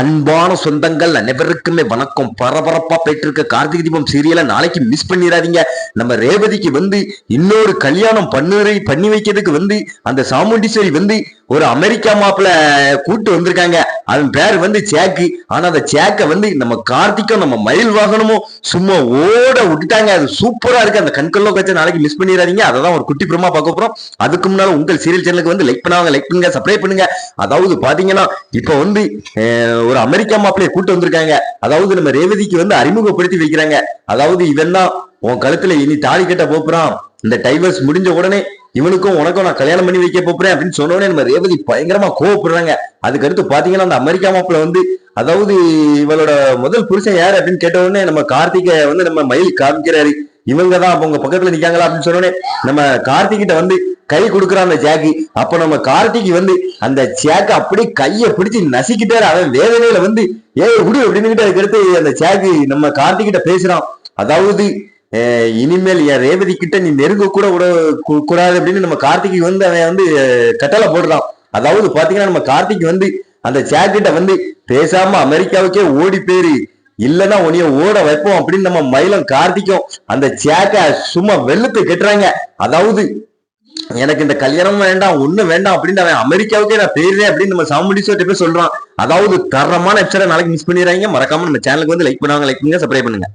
அன்பான சொந்தங்கள் அனைவருக்குமே வணக்கம். பரபரப்பா போயிட்டு இருக்க கார்த்திகை தீபம் சீரியலை நாளைக்கு மிஸ் பண்ணிடாதீங்க. நம்ம ரேவதிக்கு வந்து இன்னொரு கல்யாணம் பண்ணுறை பண்ணி வைக்கிறதுக்கு வந்து அந்த சாமுண்டீஸ்வரி வந்து ஒரு அமெரிக்கா மாப்பிள்ள கூட்டு வந்திருக்காங்க. அதன் பேர் வந்து சேக்கு. ஆனா அந்த சேக்கை வந்து நம்ம கார்த்திக்கும் நம்ம மயில் வாகனமும் சும்மா ஓட விட்டுட்டாங்க. அது சூப்பரா இருக்கு. அந்த கண்கொள்ள கட்சி நாளைக்கு மிஸ் பண்ணிடாதீங்க. அதை தான் ஒரு குட்டி பிரமா பார்க்க போறோம். அதுக்கு முன்னால உங்கள் சீரியல் சேனலுக்கு வந்து லைக் பண்ணாங்க லைக் பண்ணுங்க சப்ஸ்கிரைப் பண்ணுங்க. அதாவது பாத்தீங்கன்னா இப்போ வந்து ஒரு அமெரிக்கா மாப்பிள்ளைய கூட்டு வந்திருக்காங்க. அதாவது நம்ம ரேவதிக்கு வந்து அறிமுகப்படுத்தி வைக்கிறாங்க. அதாவது இவன் உன் கழுத்துல இனி தாலி கட்ட போப்புறான். இந்த டைவர்ஸ் முடிஞ்ச உடனே இவனுக்கும் உனக்கும் நான் கல்யாணம் பண்ணி வைக்க போறேன் அப்படின்னு சொன்னோடனே நம்ம ரேவதி பயங்கரமா கோவப்படுறாங்க. அதுக்கடுத்து பார்த்தீங்கன்னா பாத்தீங்கன்னா அந்த அமெரிக்கா மாப்பிள்ள வந்து அதாவது இவளோட முதல் புருஷன் யாரு அப்படின்னு கேட்ட உடனே நம்ம கார்த்திகை வந்து நம்ம மயில் காமிக்கிறாரு. இவங்க தான் அப்போ உங்க பக்கத்துல நிக்காங்களா அப்படின்னு சொன்னோடனே நம்ம கார்த்திகிட்ட வந்து கை கொடுக்குற அந்த ஜாக்கி. அப்ப நம்ம கார்த்திக் வந்து அந்த சேக்கை அப்படியே கையை பிடிச்சி நசிக்கிட்டாரு. அவன் வேதனையில வந்து ஏய் விடு அப்படின்னு அதுக்கடுத்து அந்த சேக்கு நம்ம கார்த்திகிட்ட பேசுறான். அதாவது இனிமேல் என் ரேவதி கிட்ட நீ நெருங்க கூட விட கூடாது அப்படின்னு நம்ம கார்த்திகை வந்து அவன் வந்து கட்டளை போடுறான். அதாவது பாத்தீங்கன்னா நம்ம கார்த்திக் வந்து அந்த சேக்கிட்ட வந்து பேசாம அமெரிக்காவுக்கே ஓடி போயிரு. இல்லைன்னா உனிய ஓட வைப்போம் அப்படின்னு நம்ம மயிலம் கார்த்திக்கும். அந்த சேக்க சும்மா வெளுத்து கெட்டுறாங்க. அதாவது எனக்கு இந்த கல்யாணம் வேண்டாம் ஒண்ணு வேண்டாம் அப்படின்னு அவன் அமெரிக்காவுக்கே நான் போயிருந்தேன் அப்படின்னு நம்ம சாமுண்டீஸ்வர்ட்ட போய் சொல்றான். அதாவது தரமான எபிசோட நாளைக்கு மிஸ் பண்ணிடுறாங்க. மறக்காம நம்ம சேனலுக்கு வந்து லைக் பண்ணுவாங்க. லைக் பண்ணுங்க சப்ஸ்கிரைப் பண்ணுங்க.